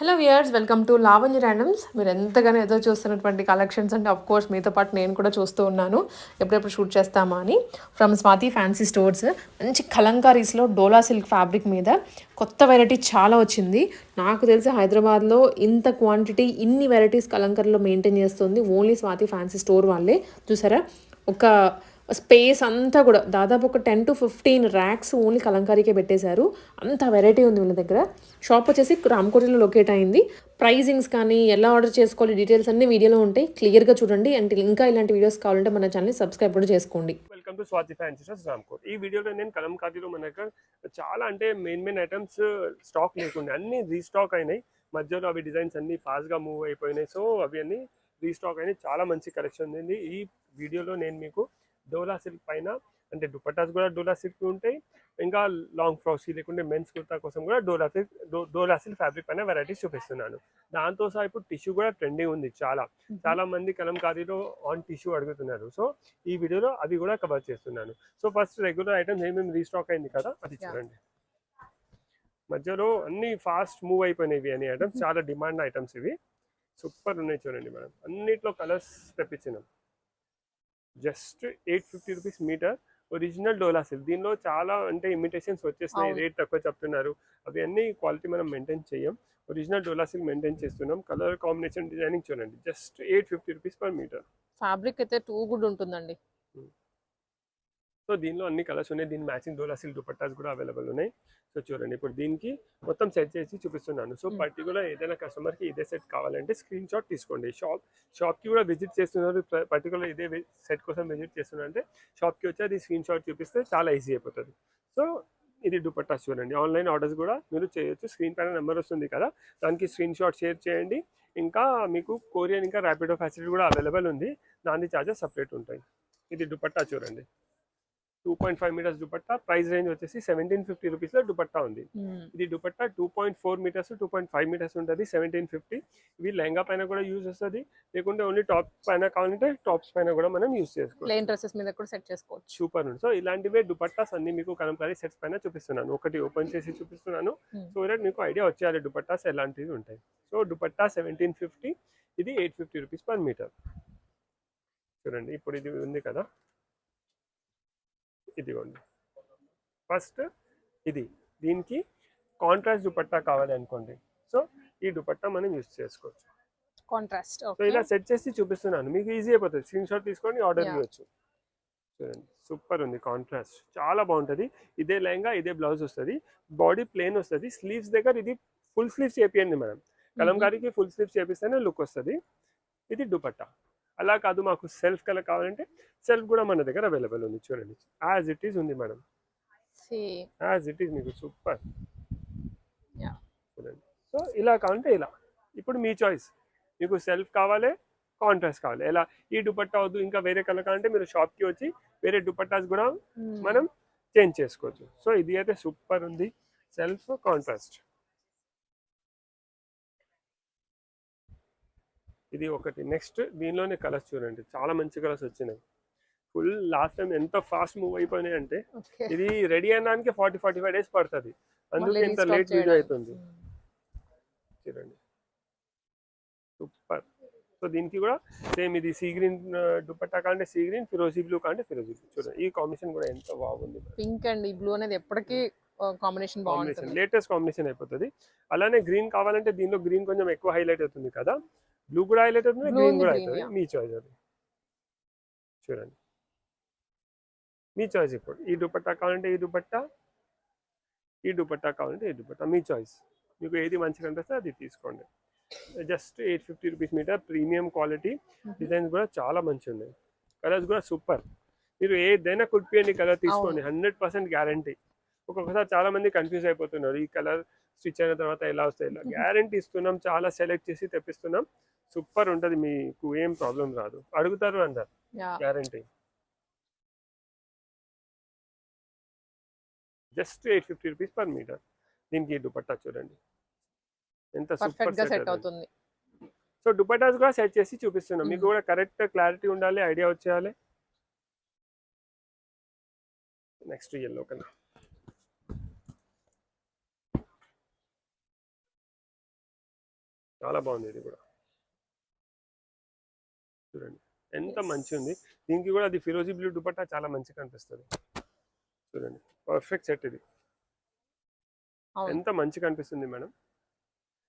Hello viewers welcome to Lavanya randoms మీరు ఎంతగానో ఏదో చూస్తున్నటువంటి కలెక్షన్స్ అంటే అఫ్ కోర్స్ మీతో పాటు నేను కూడా చూస్తూ ఉన్నాను. ఎప్పుడెప్పుడు షూట్ చేస్తామా అని. ఫ్రమ్ స్వాతి ఫ్యాన్సీ స్టోర్స్ మంచి కలంకారీస్లో డోలా సిల్క్ ఫ్యాబ్రిక్ మీద కొత్త వెరైటీ చాలా వచ్చింది. నాకు తెలిసి హైదరాబాద్లో ఇంత క్వాంటిటీ ఇన్ని వెరైటీస్ కలంకారీలో మెయింటైన్ చేస్తుంది ఓన్లీ స్వాతి ఫ్యాన్సీ స్టోర్ వాళ్ళే. చూసారా? ఒక స్పేస్ అంతా కూడా దాదాపు ఒక ten to fifteen racks only కలంకారీకే పెట్టేశారు. అంత వెరైటీ ఉంది వీళ్ళ దగ్గర. షాప్ వచ్చేసి రామ్కోటలో లొకేట్ అయింది. ప్రైజింగ్స్ కానీ ఎలా ఆర్డర్ చేసుకోవాలి డీటెయిల్స్ అన్ని వీడియోలో ఉంటాయి. క్లియర్గా చూడండి. అండ్ ఇంకా ఇలాంటి వీడియోస్ కావాలంటే మన ఛానల్ సబ్స్క్రైబ్ కూడా చేసుకోండి. Welcome to Swathi fancy stores Ramkote ఈ వీడియోలో నేను కలంకారీలో మన దగ్గర చాలా అంటే మెయిన్ మెయిన్ ఐటమ్స్ స్టాక్ లేకుండా. అన్ని రీస్టాక్ అయినాయి. మధ్యలో అవి డిజైన్స్ అన్ని ఫాస్ట్గా మూవ్ అయిపోయినాయి. సో అవి అన్ని రీస్టాక్ అయినాయి. చాలా మంచి కలెక్షన్ ఉంది. ఈ వీడియోలో నేను మీకు డోలా సిల్క్ పైన అంటే దుపట్టాస్ కూడా డోలా సిల్క్ ఉంటాయి. ఇంకా లాంగ్ ఫ్రాక్స్ లేకుంటే మెన్స్ కుర్తా కోసం కూడా Dola silk Dola silk fabric పైన వెరైటీస్ చూపిస్తున్నాను. దాంతో సహా ఇప్పుడు టిష్యూ కూడా ట్రెండింగ్ ఉంది చాలా. చాలా మంది కలంకారీలో ఆన్ టిష్యూ అడుగుతున్నారు. సో ఈ వీడియోలో అవి కూడా కవర్ చేస్తున్నాను. సో ఫస్ట్ రెగ్యులర్ ఐటమ్స్ ఏమేమి రీస్టాక్ అయింది కదా అది. చూడండి. మధ్యలో అన్ని ఫాస్ట్ మూవ్ అయిపోయినాయి అని ఐటమ్స్ చాలా డిమాండ్ ఐటమ్స్ ఇవి. సూపర్ ఉన్నాయి చూడండి మేడం. అన్నిట్లో colours తెప్పించినాం. Just eight fifty rupees metre. Original Dola silk దీనిలో చాలా అంటే ఇమిటేషన్స్ వచ్చేసినాయి. అవును. రేట్ తక్కువ చెప్తున్నారు. అవి అన్ని క్వాలిటీ మనం మెయింటైన్ చేయం. ఒరిజినల్ డోలా సిల్క్ మెయింటైన్ చేస్తున్నాం. కలర్ కాంబినేషన్ డిజైనింగ్ చూడండి. Just eight fifty rupees per metre fabric అయితే టూ గుడ్ ఉంటుందండి. సో దీనిలో అన్ని కలర్స్ ఉన్నాయి. దీని మ్యాచింగ్ డోలా సిల్క్ దుపట్టాస్ కూడా అవైలబల్ ఉన్నాయి. సో చూడండి ఇప్పుడు దీనికి మొత్తం సెట్ చేసి చూపిస్తున్నాను. సో. పర్టికులర్ ఏదైనా కస్టమర్కి ఇదే సెట్ కావాలంటే స్క్రీన్ షాట్ తీసుకోండి. షాప్ షాప్కి కూడా విజిట్ చేస్తున్నారు. పర్టికులర్ ఇదే సెట్ కోసం విజిట్ చేస్తున్నారు అంటే షాప్కి వచ్చి అది స్క్రీన్ షాట్ చూపిస్తే చాలా ఈజీ అయిపోతుంది. సో ఇది దుపట్టాస్ చూడండి. ఆన్లైన్ ఆర్డర్స్ కూడా మీరు చేయొచ్చు. స్క్రీన్ పైన నెంబర్ వస్తుంది కదా దానికి స్క్రీన్ షాట్ షేర్ చేయండి. ఇంకా మీకు కొరియన్ ఇంకా ర్యాపిడో ఫెసిలిటీ కూడా అవైలబుల్ ఉంది. దాని ఛార్జెస్ సపరేట్ ఉంటాయి. ఇది దుపట్టా చూడండి. Two point five metres dupatta price range వచ్చేసి సెవెంటీన్ ఫిఫ్టీ రూపీస్లో దుపట్టా ఉంది. ఇది dupatta two point four metres two point five metres ఉంటుంది సెవెంటీన్ ఫిఫ్టీ. ఇవి లెహంగా పైన కూడా యూజ్ వస్తుంది. లేకుంటే ఓన్లీ టాప్ పైన కావాలంటే టాప్స్ పైన కూడా మనం యూజ్ చేసుకోవచ్చు. ప్లెయిన్ డ్రెస్సెస్ మీద కూడా సెట్ చేసుకోవచ్చు. సూపర్ ఉంది. సో ఇలాంటివే దుపట్టాస్ అన్ని మీకు కలంకారీ సెట్స్ పైన చూపిస్తున్నాను. ఒకటి ఓపెన్ చేసి చూపిస్తున్నాను. సో దట్ మీకు ఐడియా వచ్చేయాలి దుపట్టాస్ ఎలాంటివి ఉంటాయి. సో దుపట్టా సెవెంటీన్ ఫిఫ్టీ ఇది eight fifty rupees per metre. చూడండి ఇప్పుడు ఇది ఉంది కదా. ఇదిగోండి. ఫస్ట్ ఇది. దీనికి కాంట్రాస్ట్ దుపట్టా కావాలి అనుకోండి. సో ఈ దుపట్టా మనం యూస్ చేసుకోవచ్చు. కాంట్రాస్ట్ సో ఇలా సెట్ చేసి చూపిస్తున్నాను. మీకు ఈజీ అయిపోతుంది. స్క్రీన్ షాట్ తీసుకొని ఆర్డర్. చేయొచ్చు చూడండి. సూపర్ ఉంది కాంట్రాస్ట్ చాలా బాగుంటుంది. ఇదే లెహంగా ఇదే బ్లౌజ్ వస్తుంది. బాడీ ప్లేన్ వస్తుంది. స్లీవ్స్ దగ్గర ఇది ఫుల్ స్లీవ్స్ చేపియండి మేడం. కలంకారీకి ఫుల్ స్లీవ్స్ చేపిస్తేనే లుక్ వస్తుంది. ఇది దుపట్టా. అలా కాదు మాకు సెల్ఫ్ కలర్ కావాలంటే సెల్ఫ్ కూడా మన దగ్గర అవైలబుల్ ఉంది. చూడండి. యాజ్ ఇట్ ఈస్ ఉంది మేడం. యాజ్ ఇట్ ఈస్ మీకు సూపర్. చూడండి. సో ఇలా కావాలంటే ఇలా. ఇప్పుడు మీ చాయిస్ మీకు సెల్ఫ్ కావాలి కాంట్రాస్ట్ కావాలి. ఎలా? ఈ దుపట్టా వద్దు ఇంకా వేరే కలర్ కావాలంటే మీరు షాప్కి వచ్చి వేరే దుపట్టాస్ కూడా మనం చేంజ్ చేసుకోవచ్చు. సో ఇది అయితే సూపర్ ఉంది. సెల్ఫ్ కాంట్రాస్ట్ ఇది ఒకటి. నెక్స్ట్ దీనిలోనే కలర్స్ చూడండి. చాలా మంచి కలర్స్ వచ్చినాయి. ఫుల్ లాస్ట్ టైం ఎంత ఫాస్ట్ మూవ్ అయిపోయినాయి అంటే ఇది రెడీ అయినానికి ఫార్టీ ఫార్టీ ఫైవ్ డేస్ పడుతుంది. అందుకే ఇంత లేట్ వీడియో అవుతుంది చూడండి. సూపర్ సో దీనికి కూడా సేమ్ ఇది సీ గ్రీన్ దుపట్టా కాంటే సీ గ్రీన్ ఫిరోజీ బ్లూ కాంటే ఫిరోజీ బ్లూ చూడండి. ఈ కాంబినేషన్ కూడా ఎంత బాగుంది పింక్ అండ్ ఈ బ్లూ అనేది ఎప్పటికీ కాంబినేషన్ కాంబినేషన్ బాగుంటుంది. లేటెస్ట్ కాంబినేషన్ అయిపోతుంది. అలానే గ్రీన్ కావాలంటే దీనిలో గ్రీన్ కొంచెం ఎక్కువ హైలైట్ అవుతుంది కదా. బ్లూ కూడా హైలైట్ అవుతుంది గ్రీన్ కూడా అవుతుంది. మీ చాయిస్ అది. చూడండి. మీ చాయిస్ ఇప్పుడు. ఈ దుపట్టా కావాలంటే ఈ దుపట్టా ఈ దుపట్టా కావాలంటే ఈ దుపట్టా. మీ చాయిస్ మీకు ఏది మంచిగా అనిపిస్తే అది తీసుకోండి. Just eight fifty rupees metre premium quality designs కూడా చాలా మంచిగా ఉన్నాయి కలర్స్ కూడా సూపర్ మీరు ఏదైనా కుట్టియండి కలర్ తీసుకోండి. హండ్రెడ్ పర్సెంట్ గ్యారంటీ ఒక్కొక్కసారి చాలా మంది కన్ఫ్యూజ్ అయిపోతున్నారు. ఈ కలర్ స్టిచ్ అయిన తర్వాత ఎలా వస్తాయి ఇలా గ్యారంటీ ఇస్తున్నాం చాలా సెలెక్ట్ చేసి తెప్పిస్తున్నాం. సూపర్ ఉంటుంది మీకు ఏం ప్రాబ్లం రాదు. అడుగుతారు అందరు guarantee. Just eight fifty rupees per metre. దీనికి దుపట్టా చూడండి. ఎంత సూపర్ సెట్ అవుతుంది. సో దుపట్టాస్ కూడా సెట్ చేసి చూపిస్తున్నాం. మీకు Mhm. కూడా కరెక్ట్ క్లారిటీ ఉండాలి ఐడియా వచ్చేయాలి. నెక్స్ట్ ఎల్లో కలర్ చాలా బాగుంది ఇది కూడా. చూడండి. ఎంత. మంచి ఉంది దీనికి కూడా అది ఫిరోజీ బ్లూ దుపట్టా చాలా మంచిగా కనిపిస్తుంది. చూడండి. పర్ఫెక్ట్ సెట్ ఇది. ఎంత మంచిగా కనిపిస్తుంది madam.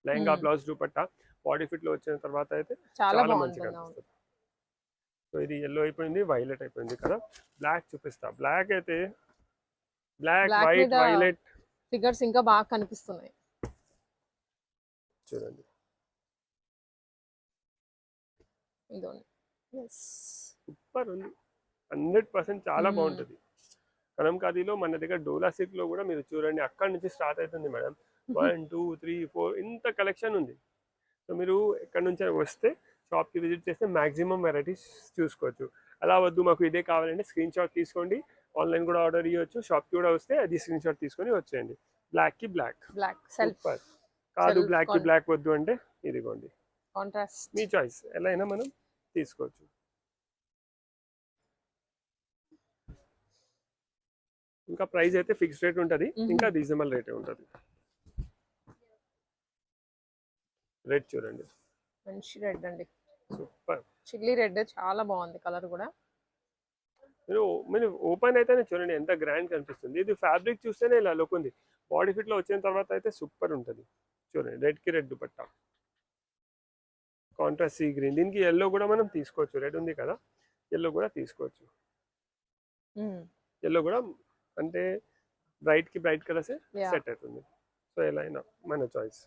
Lehenga. Blouse dupatta. Body ఫిట్లో వచ్చిన తర్వాత అయితే చాలా మంచిగా కనిపిస్తుంది. సో ఇది ఎల్లో అయిపోయింది వైలెట్ అయిపోయింది కదా. బ్లాక్ చూపిస్తా. బ్లాక్ అయితే బ్లాక్ వైట్ వైలెట్ ఫిగర్స్ ఇంకా బాగా కనిపిస్తున్నాయి. చూడండి. ఇదోండి సూపర్ ఉంది. హండ్రెడ్ పర్సెంట్ చాలా Hmm. బాగుంటుంది. కలంకారీలో మన దగ్గర డోలా సిల్క్లో కూడా మీరు చూడండి అక్కడి నుంచి స్టార్ట్ అవుతుంది madam. One two three four ఇంత కలెక్షన్ ఉంది. సో మీరు ఎక్కడి నుంచి వస్తే షాప్కి విజిట్ చేస్తే మాక్సిమం వెరైటీస్ చూసుకోవచ్చు. అలా వద్దు మాకు ఇదే కావాలంటే స్క్రీన్ షాట్ తీసుకోండి. ఆన్లైన్ కూడా ఆర్డర్ ఇవ్వచ్చు షాప్కి కూడా వస్తే అది స్క్రీన్ షాట్ తీసుకొని వచ్చేయండి. బ్లాక్కి బ్లాక్. Black super. కాదు బ్లాక్కి con- బ్లాక్ వద్దు అంటే ఇదిగోండి. కాంట్రాస్ట్ మీ చాయిస్. ఎలా అయినా మనం తీసుకోవచ్చు. ఇంకా ప్రైస్ అయితే ఫిక్స్డ్ రేట్ ఉంటుంది. ఇంకా రీజనబుల్ రేటే ఉంటుంది. రెడ్ చూడండి. మంచి రెడ్ అండి. సూపర్. చిల్లీ రెడ్ చాలా బాగుంది కలర్ కూడా. మీరు మీరు ఓపెన్ అయితేనే చూడండి ఎంత గ్రాండ్ కనిపిస్తుంది. ఇది ఫ్యాబ్రిక్ చూస్తేనే ఇలా లుక్ ఉంది. బాడీ ఫిట్లో వచ్చిన తర్వాత అయితే సూపర్ ఉంటుంది. చూడండి రెడ్కి red dupatta. Contrast sea green దీనికి ఎల్లో కూడా మనం తీసుకోవచ్చు. రెడ్ ఉంది కదా ఎల్లో కూడా తీసుకోవచ్చు. ఎల్లో కూడా అంటే బ్రైట్కి బ్రైట్ కలర్స్. సెట్ అవుతుంది. సో ఎలా అయినా మన చాయిస్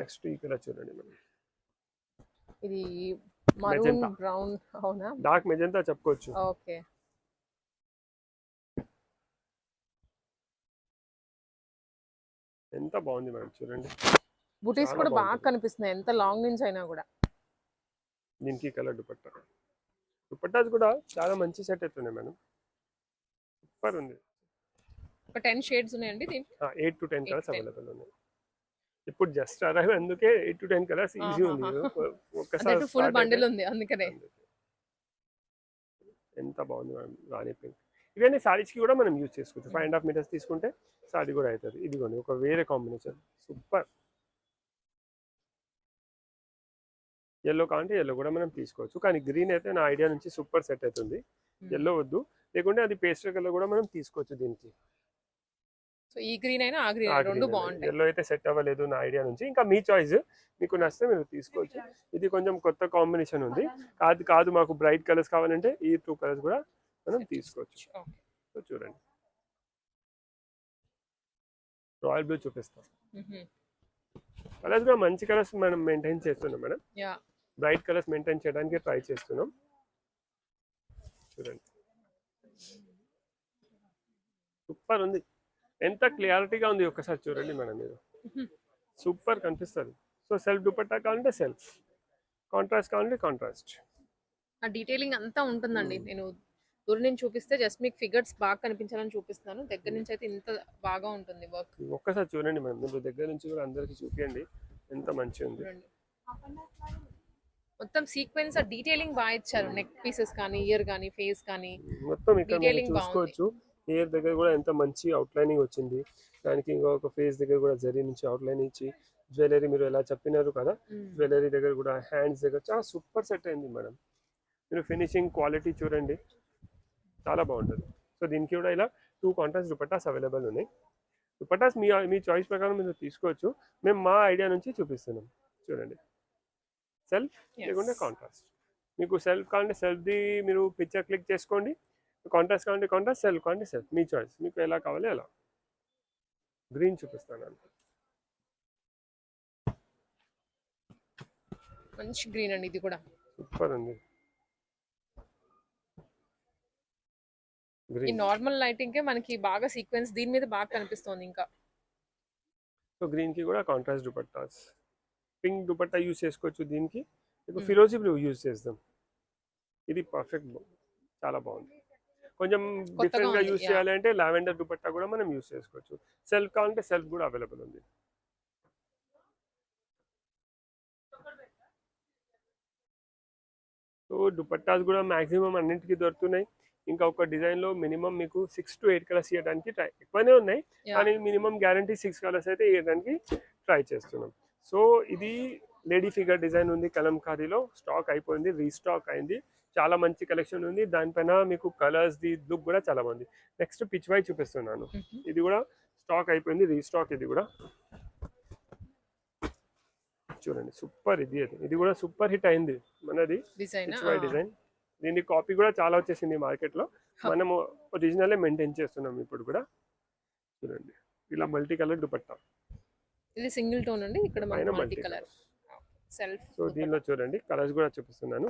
నెక్స్ట్ ఈ కలర్ చూడండి మనం. ఇది మరూన్. బ్రౌన్ అవునా? డార్క్ మెజంతా చెప్పుకోవచ్చు. ఓకే ఎంత బాగుంది మేడం చూడండి. బుటీస్ కూడా బాగా. కనిపిస్తున్నాయి. ఎంత లాంగ్ నుంచి అయినా కూడా. దీనికి కలర్ దుపట్టా. దుపట్టాస్ కూడా చాలా మంచి సెట్ అవుతున్నాయి మేడం. సూపర్ ఉంది. ఒక టెన్ షేడ్స్ ఉన్నాయండి దీనికి eight to ten colours. Available ఉన్నాయి. ఇప్పుడు జస్ట్ అరైవ్ అందుకే eight to ten colours easy ఉంది. ఒక్కసారి ఫుల్ బండిల్ ఉంది అందుకనే. అందుకే. ఎంత బాగుంది మేడం రాణి పింక్ ఇవన్నీ సారీస్కి కూడా మనం యూజ్ చేసుకోవచ్చు. ఫైవ్ అండ్ హాఫ్ మీటర్స్ తీసుకుంటే సారీ కూడా అవుతుంది. ఇదిగోండి ఒక వేరే కాంబినేషన్ సూపర్. ఎల్లో కావాలంటే ఎల్లో కూడా మనం తీసుకోవచ్చు. కానీ గ్రీన్ అయితే నా ఐడియా నుంచి సూపర్ సెట్ అవుతుంది. ఎల్లో వద్దు. లేకుంటే అది పేస్టల్ కలర్ కూడా మనం తీసుకోవచ్చు దీనికి. సో ఈ గ్రీన్ అయినా ఆ గ్రీన్ రెండు బాగుంటాయి. ఎల్లో అయితే సెట్ అవ్వలేదు నా ఐడియా నుంచి. ఇంకా మీ చాయిస్ మీకు నచ్చితే మీరు తీసుకోవచ్చు. ఇది కొంచెం కొత్త కాంబినేషన్ ఉంది. కాదు కాదు మాకు బ్రైట్ కలర్స్ కావాలంటే ఈ టూ కలర్స్ కూడా మనం తీసుకోవచ్చు. సో చూడండి. రాయల్ బ్లూ చూపిస్తాం. కలర్స్ కూడా మంచి కలర్స్ మనం మెయింటైన్ చేస్తున్నాం మేడం. బ్రైట్ కలర్స్ మెయింటైన్ చేయడానికి ట్రై చేస్తున్నాం. చూడండి. సూపర్ ఉంది. ఎంత క్లియారిటీగా ఉంది ఒకసారి చూడండి మేడం మీరు. సూపర్ కనిపిస్తుంది. సో సెల్ఫ్ దుపట్టా కావాలంటే సెల్ఫ్. కాంట్రాస్ట్ కావాలంటే కాంట్రాస్ట్. ఆ డీటెయిలింగ్ అంతా ఉంటుందండి. నేను దూరం నుంచి చూపిస్తే జస్ట్ మీకు ఫిగర్స్ బాగా కనిపించాలని చూపిస్తున్నాను. దగ్గర నుంచి అయితే ఇంత బాగా ఉంటుంది వర్క్. ఒక్కసారి చూడండి మేడం. మీరు దగ్గర నుంచి కూడా అందరికి చూపించండి ఎంత మంచిగా ఉంది మొత్తం సీక్వెన్స్ ఆ డీటెయిలింగ్ బాగా ఇచ్చారు. నెక్ పీసెస్ కానీ ఇయర్ కానీ ఫేస్ కానీ. మొత్తం ఇక్కడ బాగుంది. చూసుకోవచ్చు. హెయిర్ దగ్గర కూడా ఎంత మంచి అవుట్లైనింగ్ వచ్చింది. దానికి ఇంకొక ఫేస్ దగ్గర కూడా జరీ నుంచి అవుట్లైన్ ఇచ్చి జ్యువెలరీ మీరు ఎలా చెప్పినారు కదా జ్యువెలరీ దగ్గర కూడా హ్యాండ్స్ దగ్గర చాలా సూపర్ సెట్ అయింది మేడం మీరు ఫినిషింగ్ క్వాలిటీ చూడండి. చాలా బాగుంటుంది. సో దీనికి కూడా ఇలా టూ కాంట్రాస్ట్ దుపట్టాస్ అవైలబుల్ ఉన్నాయి. దుపట్టాస్ మీ మీ చాయిస్ ప్రకారం మీరు తీసుకోవచ్చు. మేము మా ఐడియా నుంచి చూపిస్తున్నాం. చూడండి. సెల్ఫ్ లేకుంటే కాంట్రాస్ట్ మీకు సెల్ఫ్ కావాలంటే సెల్ఫ్ది మీరు పిక్చర్ క్లిక్ చేసుకోండి. కాంట్రాస్ట్ కావాలంటే కాంట్రాస్ట్ సెల్ఫ్ కావాలంటే సెల్ఫ్ మీ చాయిస్ మీకు ఎలా కావాలి అలా. గ్రీన్ చూపిస్తాను అంతే. మంచి గ్రీన్ అండి ఇది కూడా. సూపర్ ఉంది. ఈ నార్మల్ లైటింగ్ కే మనకి బాగా సీక్వెన్స్ దీని మీద బాగా కనిపిస్తోంది ఇంకా. సో గ్రీన్కి కూడా contrast dupattas. Pink dupatta use చేసుకోవచ్చు దీనికి. Hmm. ఫిరోజీ బ్లూ యూజ్ చేస్తాం. ఇది పర్ఫెక్ట్ చాలా బాగుంది. కొంచెం డిఫరెంట్గా యూజ్. చేయాలంటే లావెండర్ దుపట్టా కూడా మనం యూజ్ చేసుకోవచ్చు. సెల్ఫ్ కావాలంటే సెల్ఫ్ కూడా అవైలబుల్ ఉంది. సో దుపట్టాస్ కూడా మాక్సిమం అన్నింటికి దొరుకుతున్నాయి. ఇంకా ఒక డిజైన్లో మినిమం మీకు సిక్స్ టు ఎయిట్ కలర్స్ ఇవ్వడానికి ట్రై ఎక్కువనే ఉన్నాయి. కానీ మినిమం గ్యారంటీ సిక్స్ కలర్స్ అయితే ఇవ్వడానికి ట్రై చేస్తున్నాం. సో ఇది లేడీ ఫిగర్ డిజైన్ ఉంది కలంకారీలో స్టాక్ అయిపోయింది రీస్టాక్ అయింది. చాలా మంచి కలెక్షన్ ఉంది. దానిపైన మీకు కలర్స్ ది లుక్ కూడా చాలా బాగుంది. నెక్స్ట్ పిచ్ వై చూపిస్తున్నాను. ఇది కూడా స్టాక్ అయిపోయింది రీస్టాక్ ఇది కూడా. చూడండి సూపర్ ఇది అది. ఇది కూడా సూపర్ హిట్ అయింది మనది. Pichwai design. దీని కాపీ కూడా చాలా వచ్చేసింది మార్కెట్లో మనము ఒరిజినల్ మెయింటైన్ చేస్తున్నాం ఇప్పుడు కూడా. చూడండి ఇలా మల్టీ కలర్ దుపట్టా. ఇది సింగిల్ టోన్ అండి. ఇక్కడ మల్టీ కలర్. సెల్ఫ్ సో దీనిలో చూడండి కలర్స్ కూడా చూపిస్తున్నాను.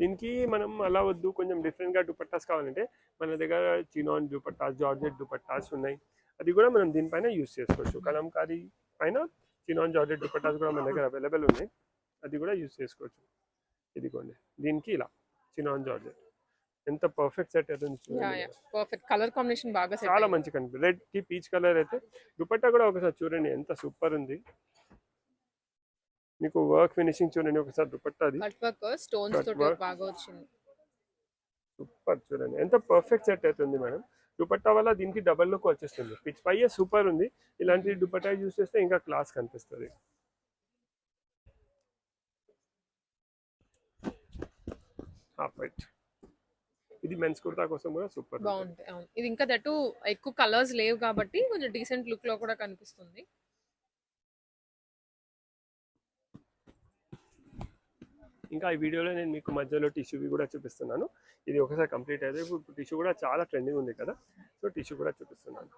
దీనికి మనం అలా వద్దు కొంచెం different గా దుపట్టాస్ కావాలంటే మన దగ్గర చినాన్ దుపట్టాస్ జార్జెట్ దుపట్టాస్ ఉన్నాయి. అది కూడా మనం దీనిపైన యూస్ చేసుకోవచ్చు. కలంకారీ పైన చినాన్ జార్జెట్ దుపట్టాస్ కూడా మన దగ్గర అవైలబుల్ ఉన్నాయి. అది కూడా యూస్ చేసుకోవచ్చు. ఇదిగోండి దీనికి ఇలా చినాన్ జార్జెట్ ఎంత perfect set yeah perfect colour combination బాగా సెట్ చాలా మంచి కనిపి రెడ్కి పీచ్ కలర్ అయితే. దుపట్టా కూడా ఒకసారి చూడండి ఎంత సూపర్ ఉంది. మీకు వర్క్ ఫినిషింగ్ చూడండి ఒకసారి కట్ వర్క్ స్టోన్స్ తోటి. బాగా వచ్చింది. సూపర్ చూడండి. ఎంత పర్ఫెక్ట్ సెట్ అవుతుంది మేడం దుపట్టా వల్ల దీనికి డబల్ లుక్ వచ్చేస్తుంది. పిచ్ పై సూపర్ ఉంది. ఇలాంటి దుపట్టా యూస్ చేస్తే ఇంకా క్లాస్ కనిపిస్తుంది. వైట్ ఇది మెన్స్ కుర్తా కోసం కూడా సూపర్ బాగుంటాయి అవును. ఇది ఇంకా దట్టు ఎక్కువ కలర్స్ లేవు కాబట్టి కొంచెం డీసెంట్ లుక్లో కూడా కనిపిస్తుంది. ఇంకా ఈ వీడియోలో నేను మీకు మధ్యలో టిష్యూవి కూడా చూపిస్తున్నాను. ఇది ఒకసారి కంప్లీట్ అయితే ఇప్పుడు టిష్యూ కూడా చాలా ట్రెండింగ్ ఉంది కదా సో టిష్యూ కూడా చూపిస్తున్నాను.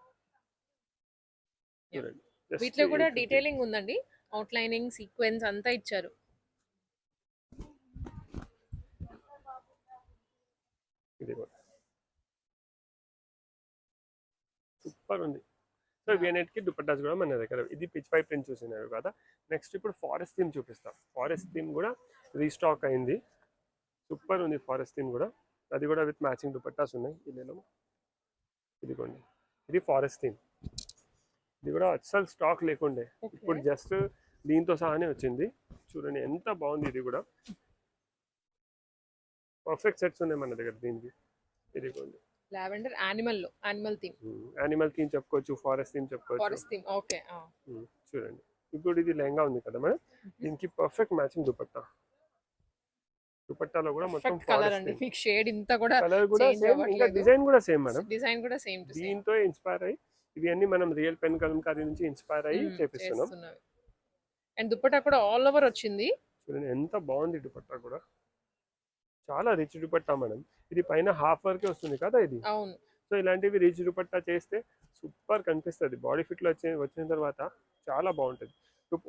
వీటిలో కూడా 850. డీటెయిలింగ్ ఉందండి. అవుట్ లైనింగ్ సీక్వెన్స్ అంతా ఇచ్చారు. ఇది కూడా. సూపర్ ఉంది సో వీనెట్కి దుపట్టాస్ కూడా మన దగ్గర. ఇది పిచ్ పై ప్రింట్ చూసినారు కదా. నెక్స్ట్ ఇప్పుడు ఫారెస్ట్ థీమ్ చూపిస్తాం. ఫారెస్ట్ థీమ్ కూడా రీస్టాక్ అయింది. సూపర్ ఉంది ఫారెస్ట్ థీమ్ కూడా. అది కూడా విత్ మ్యాచింగ్ దుపట్టాస్ ఉన్నాయి. ఇదేలో ఇదిగోండి. ఇది ఫారెస్ట్ థీమ్ ఇది కూడా అస్సలు స్టాక్ లేకుండే. ఇప్పుడు జస్ట్ దీంతో సహానే వచ్చింది. చూడండి ఎంత బాగుంది ఇది కూడా. పర్ఫెక్ట్ సెట్స్ ఉన్నాయి మన దగ్గర దీనికి. ఇదిగోండి లావెండర్ యానిమల్లో యానిమల్ థీమ్. యానిమల్ థీమ్ చెప్పుకోవచ్చు ఫారెస్ట్ థీమ్ చెప్పుకోవచ్చు. ఫారెస్ట్ థీమ్ ఓకే చూడండి. ఇప్పుడు ఇది లెహంగా ఉంది కదా మేడం? దీనికి పర్ఫెక్ట్ మ్యాచింగ్ దుపట్టా. దుపట్టాలో కూడా మొత్తం కలర్ అండి. మీకు షేడ్ ఇంత కూడా కలర్ కూడా సేమ్ ఇంకా. డిజైన్ కూడా సేమ్ మేడం. డిజైన్ కూడా సేమ్ టు సేమ్ దీంతో ఇన్స్పైర్ అయ్యి ఇవి అన్ని మనం రియల్ పెన్ కలంకారీ నుంచి ఇన్స్పైర్ అయ్యి చేపిస్తున్నాం. అండ్ దుపట్టా కూడా ఆల్ ఓవర్ వచ్చింది. చూడండి ఎంత బాగుంది దుపట్టా కూడా. చాలా రిచ్ దుపట్టా మేడం. ఇది పైన హాఫ్ వరకే వస్తుంది కదా ఇది? అవును. సో ఇలాంటివి రిచ్ దుపట్టా చేస్తే సూపర్ కనిపిస్తుంది. బాడీ ఫిట్లో వచ్చి వచ్చిన తర్వాత చాలా బాగుంటుంది.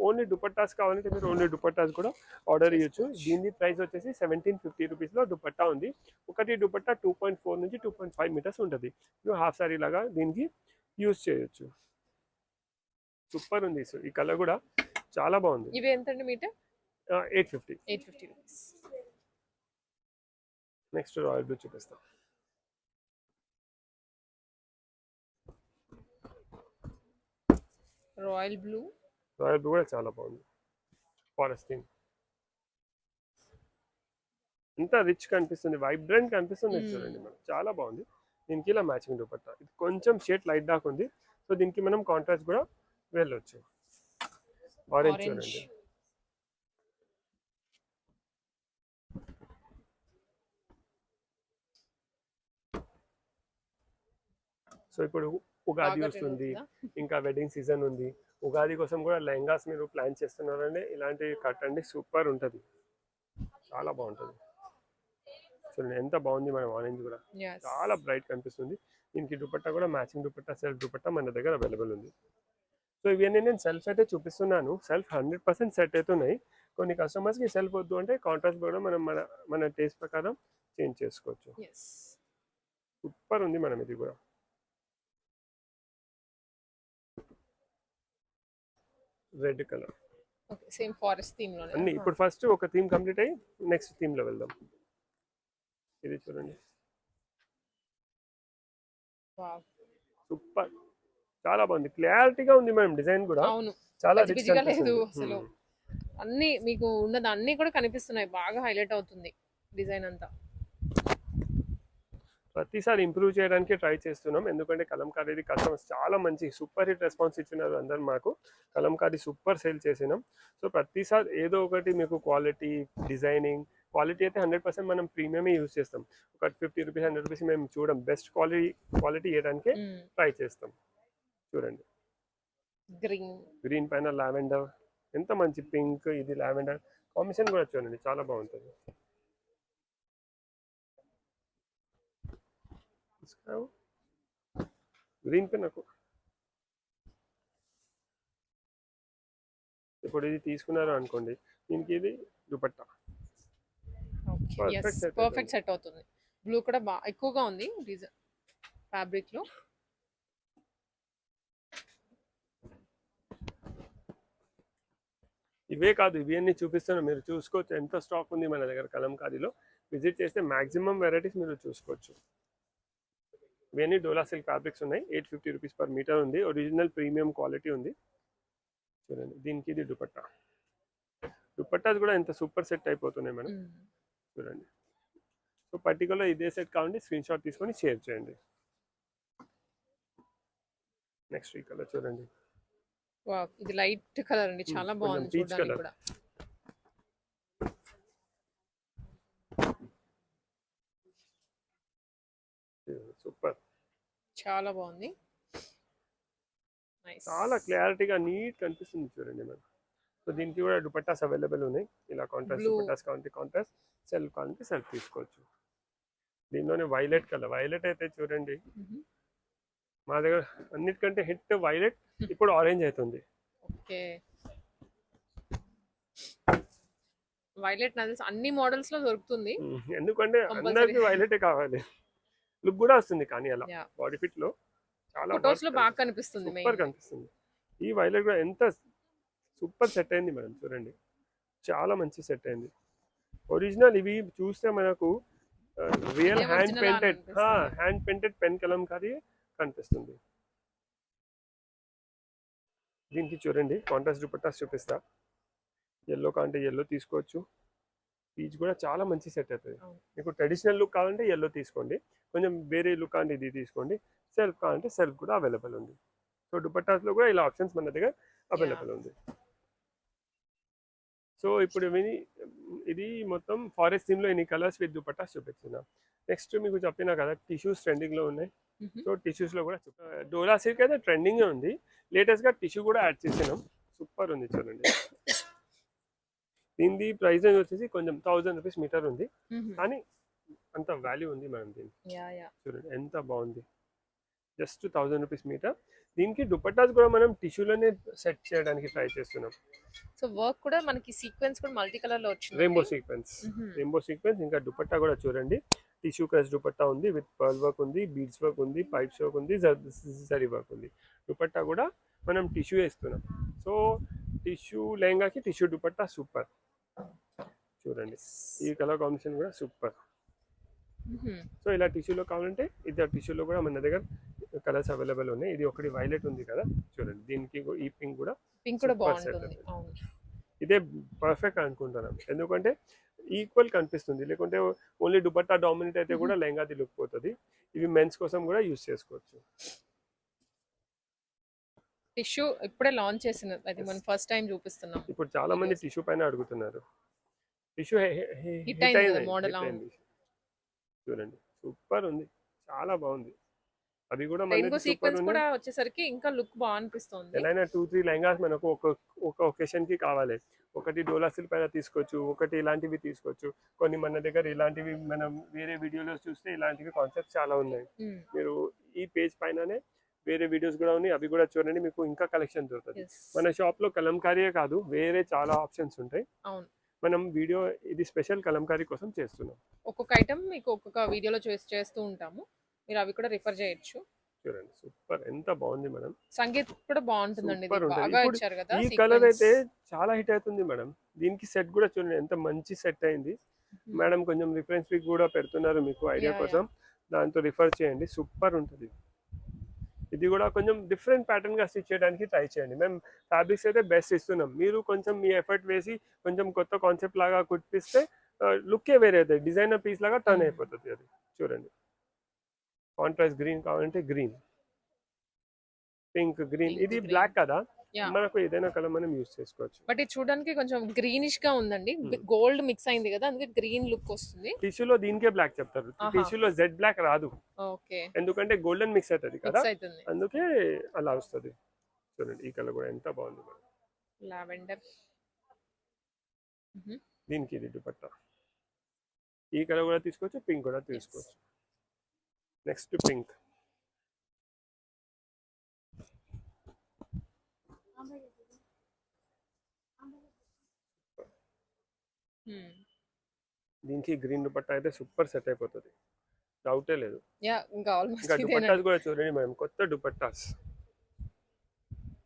ఓన్లీ దుపట్టాస్ కావాలంటే మీరు ఓన్లీ దుపట్టాస్ కూడా ఆర్డర్ ఇవ్వచ్చు దీని ప్రైస్ వచ్చేసి సెవెంటీన్ ఫిఫ్టీ రూపీస్లో దుపట్టా ఉంది. ఒకటి దుపట్టా టూ పాయింట్ ఫోర్ నుంచి టూ పాయింట్ ఫైవ్ మీటర్స్ ఉంటుంది. మీరు హాఫ్ సారీ లాగా దీనికి యూస్ చేయొచ్చు. సూపర్ ఉంది. ఈ కలర్ కూడా చాలా బాగుంది. ఇవి ఎంతండి metre? Eight fifty. Eight fifty rupees. Next royal blue చూపిస్తాం. Royal blue. రాయల్ బ్లూ కూడా చాలా బాగుంది. Forest theme. ఎంత రిచ్ కనిపిస్తుంది వైబ్రెంట్ కనిపిస్తుంది. చూడండి మనం. చాలా బాగుంది. దీనికి ఇలా మ్యాచింగ్ దుపట్టా. ఇది కొంచెం షేడ్ లైట్ దాకా ఉంది. సో దీనికి మనం కాంట్రాస్ట్ కూడా వెళ్ళొచ్చు. ఆరెంజ్ చూడండి. సో ఇప్పుడు ఉగాది వస్తుంది ఇంకా వెడ్డింగ్ సీజన్ ఉంది. ఉగాది కోసం కూడా లెహంగాస్ మీరు ప్లాన్ చేస్తున్నారంటే ఇలాంటి కట్టండి సూపర్ ఉంటుంది. చాలా బాగుంటుంది. చూడండి ఎంత బాగుంది మన ఆరెంజ్ కూడా. చాలా బ్రైట్ కనిపిస్తుంది. దీనికి దుపట్టా కూడా మ్యాచింగ్ దుపట్టా సెల్ఫ్ దుపట్టా మన దగ్గర అవైలబుల్ ఉంది. సో ఇవన్నీ నేను సెల్ఫ్ అయితే చూపిస్తున్నాను. సెల్ఫ్ హండ్రెడ్ పర్సెంట్ సెట్ అవుతున్నాయి. కొన్ని కస్టమర్స్కి సెల్ఫ్ వద్దు అంటే కాంట్రాస్ట్ కూడా మనం మన మన టేస్ట్ ప్రకారం చేంజ్ చేసుకోవచ్చు. సూపర్ ఉంది మనం ఇది కూడా. Red colour. సేమ్ ఫారెస్ట్ థీమ్లోనే అన్ని ఇప్పుడు ఫస్ట్ ఒక థీమ్ కంప్లీట్ అయ్యి నెక్స్ట్ థీమ్లో వెళ్దాం. ఇది చూడండి. సూపర్. చాలా బాగుంది. క్లారిటీగా ఉంది మేడం డిజైన్ కూడా. అవును. చాలా లేదు అసలు. అన్ని మీకు ఉన్నది అన్ని కూడా కనిపిస్తున్నాయి. బాగా హైలైట్ అవుతుంది డిజైన్ అంతా. ప్రతిసారి ఇంప్రూవ్ చేయడానికి ట్రై చేస్తున్నాం. ఎందుకంటే కలంకారీ కస్టమర్స్ చాలా మంచి సూపర్ హిట్ రెస్పాన్స్ ఇచ్చినారు అందరు మాకు. కలంకారీ సూపర్ సేల్ చేసినాం. సో ప్రతిసారి ఏదో ఒకటి మీకు క్వాలిటీ డిజైనింగ్ క్వాలిటీ అయితే హండ్రెడ్ పర్సెంట్ మనం ప్రీమియమే యూస్ చేస్తాం. ఒక ఫిఫ్టీ రూపీస్ హండ్రెడ్ రూపీస్ మేము చూడం. బెస్ట్ క్వాలిటీ క్వాలిటీ ఇవ్వడానికి ట్రై చేస్తాం. చూడండి. గ్రీన్. గ్రీన్ పైన లావెండర్. ఎంత మంచి పింక్ ఇది లావెండర్. కాంబినేషన్ కూడా చూడండి. చాలా బాగుంటుంది. గ్రీన్ పెన్ నాకు ఇప్పుడు ఇది తీసుకున్నారు అనుకోండి దీనికి ఇది దుపట్టా పర్ఫెక్ట్ సెట్ అవుతుంది బ్లూ కూడా బాగా ఎక్కువగా ఉంది డిజైన్ ఫ్యాబ్రిక్లో. ఇవే కాదు ఇవి అన్ని చూపిస్తాను మీరు చూసుకోవచ్చు. ఎంత స్టాక్ ఉంది మన దగ్గర కలంకారీలో. విజిట్ చేస్తే మాక్సిమం వెరైటీస్ మీరు చూసుకోవచ్చు. ఇవన్నీ డోలా సిల్క్ ఫ్యాబ్రిక్స్ ఉన్నాయి. Eight fifty rupees per metre ఉంది. ఒరిజినల్ ప్రీమియం క్వాలిటీ ఉంది. చూడండి. దీనికి ఇది దుపట్టా. దుపట్టాస్ కూడా ఎంత సూపర్ సెట్ అయిపోతున్నాయి మేడం. చూడండి. సో పర్టికులర్ ఇదే సెట్ కావాలంటే స్క్రీన్ షాట్ తీసుకొని షేర్ చేయండి. నెక్స్ట్ ఈ కలర్ చూడండి. ఇది లైట్ కలర్ అండి. చాలా కొంచెం బాగుంది చూడడానికి colour. కూడా సూపర్ చాలా బాగుంది. చాలా క్లారిటీగా నీట్ కనిపిస్తుంది చూడండి మేడం. సో దీనికి కూడా దుపట్టాస్ అవైలబుల్ ఉన్నాయి. ఇలా కాంట్రాస్ట్. దుపట్టాస్ కావాలంటే కాంట్రాస్ట్ సెల్ఫ్ కావాలంటే సెల్ఫ్ తీసుకోవచ్చు. దీనిలోనే వైలెట్ కలర్ వైలెట్ అయితే చూడండి. మా దగ్గర అన్నిటికంటే హిట్ వైలెట్ ఇప్పుడు ఆరెంజ్ అవుతుంది ఓకే. వైలెట్ అన్ని మోడల్స్లో దొరుకుతుంది. ఎందుకంటే. అందరికి వైలెటే కావాలి. లుక్ కూడా వస్తుంది కానీ అలా. బాడీ ఫిట్లో చాలా ఫొటోస్లో బాగా కనిపిస్తుంది సూపర్ కనిపిస్తుంది. ఈ వైలెట్ కూడా ఎంత సూపర్ సెట్ అయింది మేడం చూడండి. చాలా మంచి సెట్ అయింది. ఒరిజినల్ ఇవి చూస్తే మనకు real hand painted. Hand painted pen kalamkari కనిపిస్తుంది. దీనికి చూడండి కాంట్రాస్ట్ దుపట్టాస్ చూపిస్తా. ఎల్లో కావాలంటే ఎల్లో తీసుకోవచ్చు. పీచ్ కూడా చాలా మంచి సెట్ అవుతుంది. మీకు ట్రెడిషనల్ లుక్ కావాలంటే ఎల్లో తీసుకోండి. కొంచెం వేరే లుక్ కావాలంటే ఇది తీసుకోండి. సెల్ఫ్ కావాలంటే సెల్ఫ్ కూడా అవైలబుల్ ఉంది. సో దుపట్టాస్లో కూడా ఇలా ఆప్షన్స్ మన దగ్గర అవైలబుల్ ఉంది. సో ఇప్పుడు ఇది మొత్తం ఫారెస్ట్ థీమ్లో ఎన్ని కలర్స్ విత్ దుపట్టాస్ చూపిస్తున్నా. నెక్స్ట్ మీకు చెప్పినా కదా టిష్యూస్ ట్రెండింగ్లో ఉన్నాయి. సో టిష్యూస్లో కూడా డోలా సిల్క్ అయితే ట్రెండింగ్ ఉంది. లేటెస్ట్గా టిష్యూ కూడా యాడ్ చేసినాం. సూపర్ ఉంది చూడండి. దీని ప్రైస్ వచ్చేసి కొంచెం థౌజండ్ రూపీస్ మీటర్ ఉంది. కానీ అంత వాల్యూ ఉంది మేడం దీనికి. యా యా చూడండి ఎంత బాగుంది. జస్ట్ థౌజండ్ రూపీస్ మీటర్ దీనికి దుపట్టాస్ కూడా మనం టిష్యూలోనే సెట్ చేయడానికి ట్రై చేస్తున్నాం. సో వర్క్ కూడా మనకి సీక్వెన్స్ కూడా మల్టీ కలర్లో వచ్చింది రెయిన్బో సీక్వెన్స్. రెయిన్బో సీక్వెన్స్ ఇంకా దుపట్టా కూడా చూడండి. టిష్యూ క్రష్ దుపట్టా ఉంది విత్ పర్ల్ వర్క్ ఉంది బీడ్స్ వర్క్ ఉంది పైప్స్ వర్క్ ఉంది జరీ వర్క్ ఉంది. దుపట్టా కూడా మనం టిష్యూ వేస్తున్నాం సో టిష్యూ లెహంగాకి టిష్యూ దుపట్టా సూపర్ చూడండి. ఈ కలర్ కాంబినేషన్ కూడా సూపర్. సో ఇలా టిష్యూలో కావాలంటే ఇది టిష్యూలో కూడా మన దగ్గర కలర్స్ అవైలబుల్ ఉన్నాయి. ఇది ఒకటి వైలెట్ ఉంది కదా చూడండి. దీనికి ఈ పింక్ కూడా పింక్ కూడా బాగుంటుంది. ఇదే పర్ఫెక్ట్ అనుకుంటున్నాను ఎందుకంటే ఈక్వల్ కనిపిస్తుంది. లేకుంటే ఓన్లీ దుపట్టా డామినేట్ అయితే కూడా లెహంగాది లుక్ పోతుంది. ఇవి మెన్స్ కోసం కూడా యూస్ చేసుకోవచ్చు. టిష్యూ ఇప్పుడే లాంచ్ చేసిన అది మనం ఫస్ట్ టైం చూపిస్తున్నాం. ఇప్పుడు చాలా మంది టిష్యూ పైన అడుగుతున్నారు. టిష్యూ Hit అయింది కదా model, అవును. చూడండి. సూపర్ ఉంది. చాలా బాగుంది. అవి కూడా మనకి సూపర్ సీక్వెన్స్ ఉంది. కూడా వచ్చేసరికి ఇంకా లుక్ బాగా అనిపిస్తుంది. ఎలా టూ త్రీ లెహంగాస్ మనకు ఒక ఒక ఒకేషన్కి కావాలి. ఒకటి డోలా సిల్క్ పైన తీసుకోవచ్చు ఒకటి ఇలాంటివి తీసుకోవచ్చు. కొన్ని మన దగ్గర ఇలాంటివి మనం వేరే వీడియోలో చూస్తే ఇలాంటివి కాన్సెప్ట్స్ చాలా ఉన్నాయి. Mm. మీరు ఈ పేజ్ పైననే వేరే వీడియోస్ కూడా ఉన్నాయి. అవి కూడా చూడండి. మీకు ఇంకా కలెక్షన్ దొరుకుతుంది. మన షాప్లో కలంకారీయే కాదు వేరే చాలా ఆప్షన్స్ ఉంటాయి. అవును. మనం వీడియో ఇది స్పెషల్ కలంకారీ కోసం చేస్తున్నాం. ఒక్కొక్క ఐటమ్ మీకు ఒక్కొక్క వీడియోలో చేస్- చేస్తూ ఉంటాము. మీరు అవి కూడా రిఫర్ చేయొచ్చు. చూడండి సూపర్ ఎంత బాగుంది మేడం. సంగీత్ కూడా బాగుంటుందండి. బాగా ఇచ్చారు కదా ఈ కలర్ అయితే చాలా హిట్ అవుతుంది మేడం. దీనికి సెట్ కూడా చూడండి ఎంత మంచి సెట్ అయింది. మేడం కొంచెం రిఫరెన్స్ పిక్ కూడా పెడుతున్నారు మీకు ఐడియా కోసం. దాంతో రిఫర్ చేయండి. సూపర్ ఉంటుంది. ఇది కూడా కొంచెం డిఫరెంట్ ప్యాటర్న్గా స్టిచ్ చేయడానికి ట్రై చేయండి. మేము ఫ్యాబ్రిక్స్ అయితే బెస్ట్ ఇస్తున్నాం. మీరు కొంచెం మీ ఎఫర్ట్ వేసి కొంచెం కొత్త కాన్సెప్ట్ లాగా కుట్టిస్తే లుక్కే వేరే అవుతుంది డిజైనర్ పీస్ లాగా టర్న్ Mm. అయిపోతుంది అది. చూడండి. కాంట్రాస్ట్ గ్రీన్ కావాలంటే గ్రీన్ పింక్ గ్రీన్ ఇది. బ్లాక్ కదా. మనకు ఏదైనా కలర్ మనం యూస్ చేసుకోవచ్చు. బట్ ఇది చూడడానికి కొంచెం గ్రీనిష్గా ఉందండి. Hmm. గోల్డ్ మిక్స్ అయింది కదా అందుకే గ్రీన్ లుక్ వస్తుంది. టిష్యూలో దీనికే బ్లాక్ చెప్తారు. టిష్యూలో జెడ్ బ్లాక్ రాదు. ఓకే ఎందుకంటే గోల్డెన్ మిక్స్ అవుతుంది కదా. అందుకే అలా వస్తుంది. చూడండి ఈ కలర్ కూడా ఎంత బాగుంది. లావెండర్ దీనికి ఇది దుపట్టా. ఈ కలర్ కూడా తీసుకోవచ్చు పింక్ కూడా తీసుకోవచ్చు. నెక్స్ట్ పింక్ దీనికి గ్రీన్ దుపట్టా అయితే సూపర్ సెట్ అయిపోతుంది. డౌటే లేదు. ఇంకా దుపట్టాస్ కూడా చూడండి మేము కొత్త దుపట్టాస్.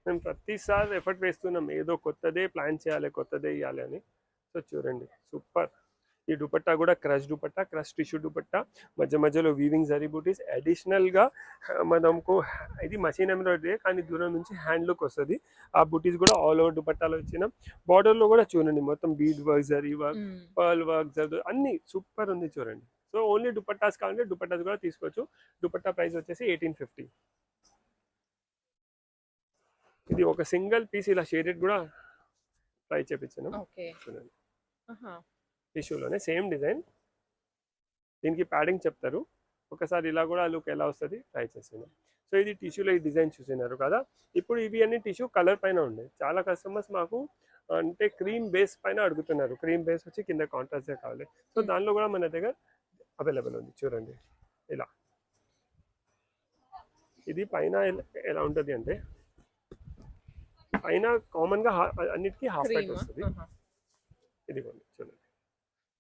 మేము ప్రతిసారి ఎఫర్ట్ వేస్తున్నాం ఏదో కొత్తదే ప్లాన్ చేయాలి కొత్తదే ఇవ్వాలి అని. సో చూడండి సూపర్. ఈ దుపట్టా కూడా crush dupatta crush tissue dupatta మధ్య మధ్యలో వీవింగ్ జరీ బూటీస్ అడిషనల్గా మనకు ఇది మషిన్ ఎంబ్రాయిడరీ కానీ దూరం నుంచి హ్యాండ్ లుక్ వస్తుంది. ఆ బూటీస్ కూడా ఆల్ ఓవర్ దుపట్టాలో వచ్చిన బార్డర్లో కూడా చూడండి మొత్తం bead work zari work pearl work zari అన్ని సూపర్ ఉంది చూడండి. సో ఓన్లీ దుపట్టాస్ కావాలంటే దుపట్టాస్ కూడా తీసుకోవచ్చు. దుపట్టా ప్రైస్ వచ్చేసి ఎయిటీన్ ఫిఫ్టీ ఇది ఒక సింగిల్ పీస్ ఇలా షేడెడ్ కూడా ట్రై చేపించాను. ఓకే చూడండి. టిష్యూలోనే సేమ్ డిజైన్. దీనికి ప్యాడింగ్ చెప్తారు. ఒకసారి ఇలా కూడా లుక్ ఎలా వస్తుంది? ట్రై చేసాను సో ఇది టిష్యూలో ఈ డిజైన్ చూసినారు కదా. ఇప్పుడు ఇవి అన్ని టిష్యూ కలర్ పైన ఉండే. చాలా కస్టమర్స్ మాకు అంటే క్రీమ్ బేస్ పైన అడుగుతున్నారు. క్రీమ్ బేస్ వచ్చి కింద కాంట్రాస్ట్ కావాలి. So Hmm. దానిలో కూడా మన దగ్గర అవైలబుల్ ఉంది. చూడండి. ఇలా. ఇది పైన ఎలా- ఉంటుంది అంటే పైన కామన్గా అన్నిటికీ హాఫ్ క్రీమ్? వస్తుంది. ఇదిగోండి.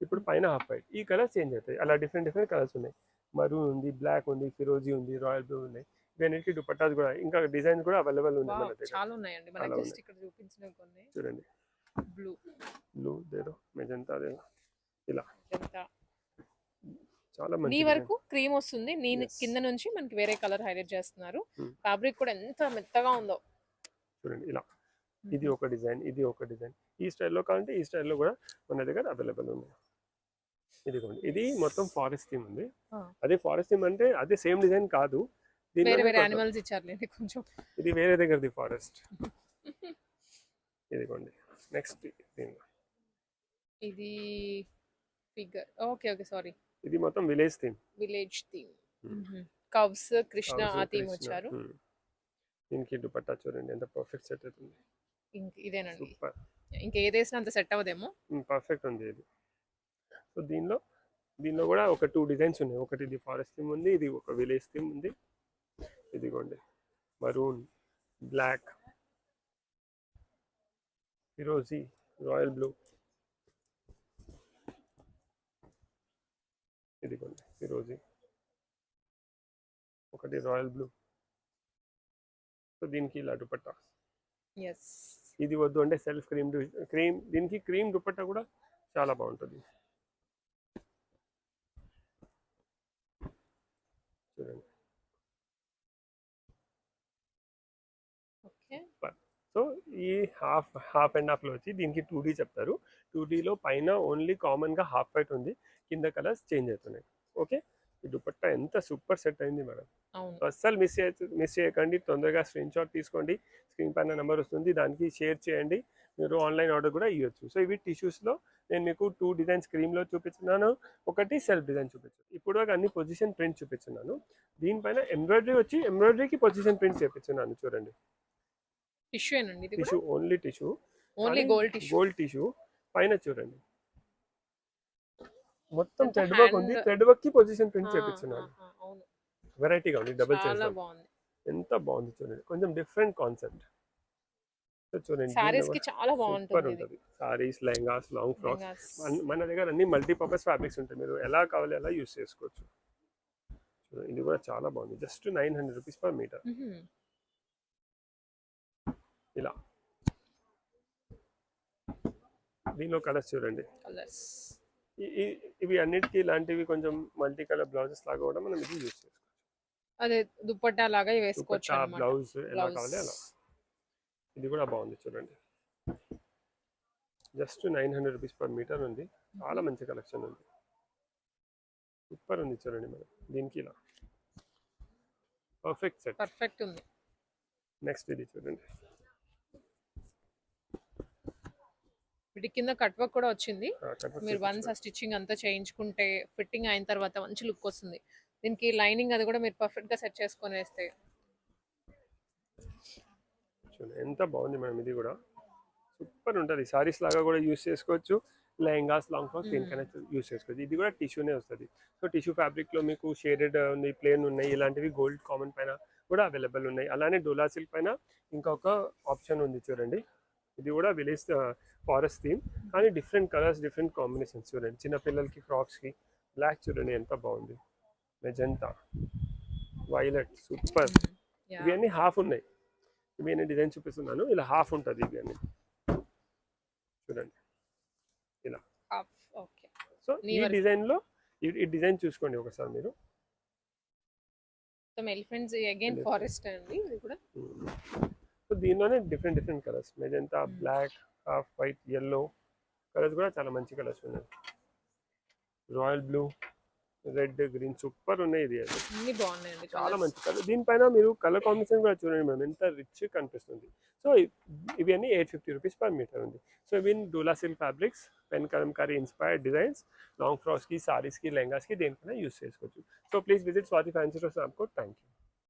ఇప్పుడు పైన హాఫ్ వైట్. ఈ కలర్ చేంజ్ అవుతాయి. అలా డిఫరెంట్ డిఫరెంట్ కలర్స్ ఉన్నాయి. మరూన్ ఉంది బ్లాక్ ఉంది ఫిరోజీ ఉంది రాయల్ బ్లూ ఉన్నాయి. ఇవన్నిటికీ దుపట్టాస్ కూడా ఇంకా డిజైన్స్ కూడా అవైలబుల్ ఉంది మన దగ్గర. చాలా ఉన్నాయండి. మనకి జస్ట్. ఇక్కడ చూపించిన కొన్ని. చూడండి. బ్లూ. బ్లూ దేదో మెజంతా దేదో. ఇలా. చాలా నీ మంచి వరకు క్రీమ్ వస్తుంది. నేను. కింద నుంచి మనకి వేరే కలర్ హైలైట్ చేస్తున్నారు. Hmm. ఫ్యాబ్రిక్ కూడా ఎంత మెత్తగా ఉందో. చూడండి ఇలా. ఇది ఒక డిజైన్ ఇది ఒక డిజైన్. ఈ స్టైల్లో కావాలంటే ఈ స్టైల్లో కూడా మన దగ్గర అవైలబుల్ ఉంది ఇదిగోండి ఇది మొత్తం ఫారెస్ట్ థీమ్ ఉంది. అదే ఫారెస్ట్ థీమ్ అంటే అదే సేమ్ డిజైన్ కాదు. ఇది వేరే దగ్గరది ఫారెస్ట్ ఇదిగోండి నెక్స్ట్ ఇది ఫిగర్ ఓకే ఓకే సారీ ఇది మొత్తం village theme village theme Hmm. Cows Krishna ఆ థీమ్ వచ్చారు. దీనికి దుపట్టా చూడండి ఎంత పర్ఫెక్ట్ సెట్ అవుతుంది ఇదేనండి. ఇంకా ఏదేసినా అంత సెట్ అవ్వదేమో. పర్ఫెక్ట్ ఉంది ఇది. సో దీనిలో దీనిలో కూడా ఒక టూ డిజైన్స్ ఉన్నాయి. ఒకటి ఇది ఫారెస్ట్ థీమ్ ఉంది ఇది ఒక విలేజ్ థీమ్ ఉంది. ఇదిగోండి. మరూన్ బ్లాక్ ఫిరోజీ రాయల్ బ్లూ ఇదిగోండి ఫిరోజీ ఒకటి రాయల్ బ్లూ సో దీనికి ఇలా దుపట్టా. ఎస్ ఇది వద్దు అంటే సెల్ఫ్ క్రీమ్ క్రీమ్ దీనికి క్రీమ్ దుపట్టా కూడా చాలా బాగుంటుంది. చూడండి. ఓకే. సో ఈ హాఫ్ హాఫ్ అండ్ హాఫ్లో వచ్చి దీనికి టూ డీ చెప్తారు. టూ డీలో పైన ఓన్లీ కామన్గా హాఫ్ వైట్ ఉంది. కింద కలర్స్ చేంజ్ అవుతున్నాయి. ఓకే? ఈ దుపట్టా ఎంత సూపర్ సెట్ అయింది మేడం. అస్సలు మిస్ మిస్ చేయకండి తొందరగా స్క్రీన్ షాట్ తీసుకోండి. స్క్రీన్ పైన నెంబర్ వస్తుంది దానికి షేర్ చేయండి. మీరు ఆన్లైన్ ఆర్డర్ కూడా ఇవ్వచ్చు సో ఇవి టిష్యూస్లో నేను మీకు టూ డిజైన్ స్క్రీన్లో చూపించున్నాను ఒకటి సెల్ఫ్ డిజైన్ చూపించాను ఇప్పుడు అన్ని పొజిషన్ ప్రింట్ చూపించున్నాను దీనిపైన ఎంబ్రాయిడరీ వచ్చి ఎంబ్రాయిడరీకి పొజిషన్ ప్రింట్ చేపించున్నాను చూడండి. Tissue only tissue. Only gold tissue. Gold tissue. పైన చూడండి. మొత్తం థ్రెడ్ వర్క్ ఉంది. థ్రెడ్ వర్క్కి పొజిషన్ ప్రింట్ చేపించున్నాను అవును. వెరైటీగా ఉంది డబుల్ బాగుంది. ఎంత బాగుంది చూడండి. కొంచెం డిఫరెంట్ కాన్సెప్ట్ చూడండి సారీస్కి చాలా సూపర్ బాగుంటుంది ఇది. ఉంటుంది. Saris lehengas long frocks. మన దగ్గర అన్ని మల్టీపర్పస్ ఫ్యాబ్రిక్స్ ఉంటాయి. మీరు ఎలా కావాలి అలా యూస్ చేసుకోవచ్చు. ఇది కూడా చాలా బాగుంది. Just nine hundred rupees per metre. ఇలా. దీనిలో కలర్స్ చూడండి. కలర్స్ ఇవి అన్నిటికీ ఇలాంటివి కొంచెం మల్టీ కలర్ బ్లౌజెస్ లాగా కూడా మనం ఇది యూస్ చేసుకోవచ్చు. అదే దుప్పట్టా లాగా వేసుకోవచ్చు బ్లౌజ్ ఎలా. కావాలి అలా. ఇది కూడా బాగుంది చూడండి. Just nine hundred rupees per metre ఉంది. చాలా మంచి కలెక్షన్ ఉంది. సూపర్ ఉంది చూడండి మేడం. దీనికి ఇలా. Perfect set. పర్ఫెక్ట్ ఉంది. నెక్స్ట్ ఇది చూడండి. వీటి కింద కట్ వర్క్ కూడా వచ్చింది. మీరు వన్స్ ఆ స్టిచ్చింగ్ అంతా చేయించుకుంటే ఫిట్టింగ్ అయిన తర్వాత మంచి లుక్ వస్తుంది. దీనికి లైనింగ్ అది కూడా మీరు పర్ఫెక్ట్గా సెట్ చేసుకొని వేస్తే చూడండి ఎంత బాగుంది మేడం ఇది కూడా. సూపర్ ఉంటుంది. సారీస్ లాగా కూడా యూస్ చేసుకోవచ్చు. లెహంగాస్ లాంగ్ ఫ్రాక్స్ దేనికైనా యూస్ చేసుకోవచ్చు. ఇది కూడా టిష్యూనే వస్తుంది. సో టిష్యూ ఫ్యాబ్రిక్లో మీకు షేడెడ్ ఉంది ప్లేన్ ఉన్నాయి. ఇలాంటివి గోల్డ్ కామన్ పైన కూడా అవైలబుల్ ఉన్నాయి. అలానే డోలా సిల్క్ పైన ఇంకొక ఆప్షన్ ఉంది చూడండి. ఇది కూడా విలేజ్ ఫారెస్ట్ థీమ్ కానీ డిఫరెంట్ కలర్స్ డిఫరెంట్ కాంబినేషన్స్ చూడండి. చిన్న పిల్లలకి ఫ్రాక్స్కి బ్లాక్ చూడండి ఎంత బాగుంది. Magenta violet super. ఇవన్నీ హాఫ్ ఉన్నాయి. ఇవి నేను డిజైన్ చూపిస్తున్నాను. ఇలా హాఫ్ ఉంటుంది ఇవి అన్ని చూడండి. ఇలా. సో ఈ వరకు. డిజైన్లో ఈ డిజైన్ చూసుకోండి ఒకసారి మీరు. ఎలిఫెంట్స్ అగైన్ ఫారెస్ట్ అండి ఇది కూడా. సో దీనిలోనే different different colours magenta black half white yellow colours కూడా చాలా మంచి కలర్స్ ఉన్నాయి. Royal blue red green super ఉన్నాయి ఇది అయితే. అన్ని బాగున్నాయండి చాలా colours. మంచి కలర్ దీనిపైన మీరు కలర్ కాంబినేషన్ కూడా చూడండి మేడం ఎంత రిచ్ కనిపిస్తుంది. సో ఇవి అన్ని eight fifty rupees per metre ఉంది. సో ఇవి dola silk fabrics pen kalamkari inspired designs long ఫ్రాక్స్కి సారీస్కి లెహంగాస్కి దేనికైనా యూస్ చేసుకోవచ్చు. So please visit Swathi fancy stores thank you